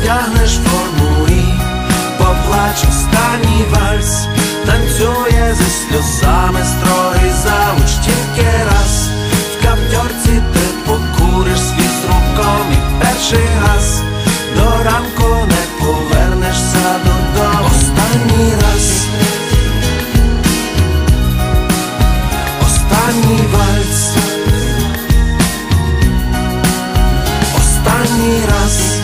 одягнеш форму і поплач останній вальс, танцює зі сльозами строй, завуч тільки раз, в каптьорці ти покуриш свій з руком і перший раз, до ранку не повернешся додому. Останній раз, останній вальс. Останній раз.